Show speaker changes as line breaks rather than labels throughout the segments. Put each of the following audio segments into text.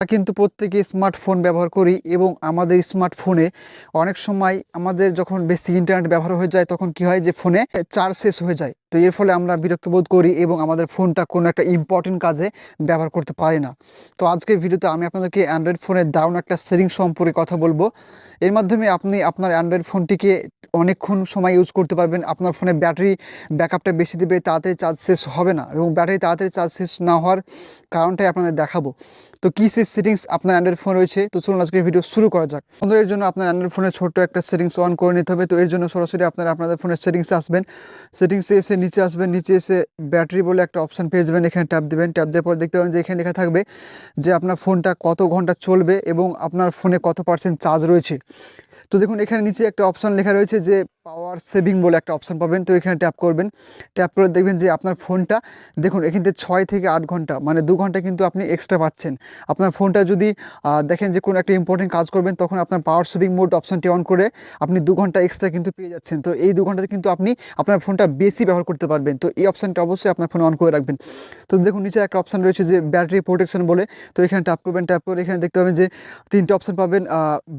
আমরা কিন্তু প্রত্যেকে স্মার্টফোন ব্যবহার করি এবং আমাদের স্মার্টফোনে অনেক সময় আমাদের যখন বেশি ইন্টারনেট ব্যবহার হয়ে যায়, তখন কি হয় যে ফোনে চার্জ শেষ হয়ে যায়। তো এর ফলে আমরা বিরক্ত বোধ করি এবং আমাদের ফোনটা কোনো একটা ইম্পর্টেন্ট কাজে ব্যবহার করতে পারি না। তো আজকের ভিডিওতে আমি আপনাদেরকে অ্যান্ড্রয়েড ফোনের দারুণ একটা সেটিং সম্পর্কে কথা বলব। এর মাধ্যমে আপনি আপনার অ্যান্ড্রয়েড ফোনটিকে অনেকক্ষণ সময় ইউজ করতে পারবেন। আপনার ফোনে ব্যাটারি ব্যাকআপটা বেশি দেবে, তাড়াতাড়ি চার্জ শেষ হবে না এবং ব্যাটারি তাড়াতাড়ি চার্জ শেষ না হওয়ার কারণটাই আপনাদের দেখাবো। তো কী সেই সেটিংস আপনার অ্যান্ড্রয়েড ফোন রয়েছে? তো চলুন আজকে ভিডিও শুরু করা যাক। এর জন্য আপনার অ্যান্ড্রয়েড ফোনে ছোট্ট একটা সেটিংস অন করে নিতে হবে। তো এর জন্য সরাসরি আপনারা আপনাদের ফোনের সেটিংসে আসবেন। সেটিংসে এসে নিচে আসবেন, নিচে এসে ব্যাটারি বলে একটা অপশান পেয়ে যাবেন, এখানে ট্যাপ দেবেন। ট্যাপ দেওয়ার পর দেখতে পাবেন যে এখানে লেখা থাকবে যে আপনার ফোনটা কত ঘণ্টা চলবে এবং আপনার ফোনে কত পার্সেন্ট চার্জ রয়েছে। তো দেখুন, এখানে নিচে একটা অপশান লেখা রয়েছে যে পাওয়ার সেভিং বলে একটা অপশান পাবেন। তো এখানে ট্যাপ করবেন। ট্যাপ করে দেখবেন যে আপনার ফোনটা, দেখুন, এখান থেকে ছয় থেকে আট ঘণ্টা মানে দু ঘণ্টা কিন্তু আপনি এক্সট্রা পাচ্ছেন। আপনার ফোনটা যদি দেখেন যে কোনো একটা ইম্পর্টেন্ট কাজ করবেন, তখন আপনার পাওয়ার সেভিং মোড অপশানটি অন করে আপনি দু ঘণ্টা এক্সট্রা কিন্তু পেয়ে যাচ্ছেন। তো এই দু ঘন্টাতে কিন্তু আপনি আপনার ফোনটা বেশি ব্যবহার করতে পারবেন। তো এই অপশানটা অবশ্যই আপনার ফোনে অন করে রাখবেন। তো দেখুন, নিচে একটা অপশান রয়েছে যে ব্যাটারি প্রোটেকশন বলে। তো এখানে ট্যাপ করবেন ট্যাপ করে এখানে দেখতে পাবেন যে তিনটে অপশান পাবেন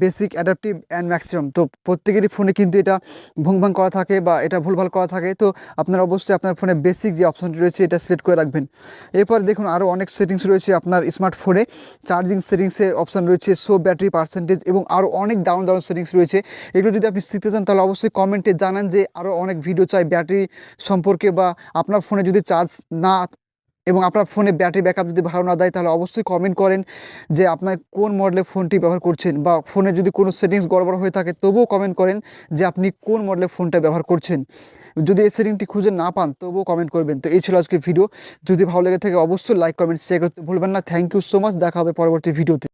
বেসিক অ্যাডাপটিভ অ্যান্ড ম্যাক্সিমাম তো প্রত্যেকেরই ফোনে কিন্তু এটা ভুং ভাং করা থাকে বা এটা ভুলভাল করা থাকে। তো আপনারা অবশ্যই আপনার ফোনে বেসিক যে অপশানটি রয়েছে এটা সিলেক্ট করে রাখবেন। এরপর দেখুন আরও অনেক সেটিংস রয়েছে আপনার স্মার্টফোনে চার্জিং সেটিংসে অপশান রয়েছে শো ব্যাটারি পার্সেন্টেজ এবং আরও অনেক দারুণ দারুণ সেটিংস রয়েছে। এগুলো যদি আপনি শিখতে চান তাহলে অবশ্যই কমেন্টে জানান যে আরও অনেক ভিডিও চাই ব্যাটারি সম্পর্কে বা আপনার ফোনে যদি চার্জ না এবং আপনার ফোনে ব্যাটারি ব্যাকআপ যদি ভালো না দেয়, তাহলে অবশ্যই কমেন্ট করেন যে আপনার কোন মডেলের ফোনটি ব্যবহার করছেন বা ফোনে যদি কোনো সেটিংস গড়বড় হয়ে থাকে, তবুও কমেন্ট করেন যে আপনি কোন মডেলের ফোনটা ব্যবহার করছেন। যদি এই সেটিংটি খুঁজে না পান, তবুও কমেন্ট করবেন। তো এই ছিল আজকের ভিডিও যদি ভালো লেগে থাকে, অবশ্যই লাইক কমেন্ট শেয়ার করতে ভুলবেন না। থ্যাংক ইউ সো মাচ দেখা হবে পরবর্তী ভিডিওতে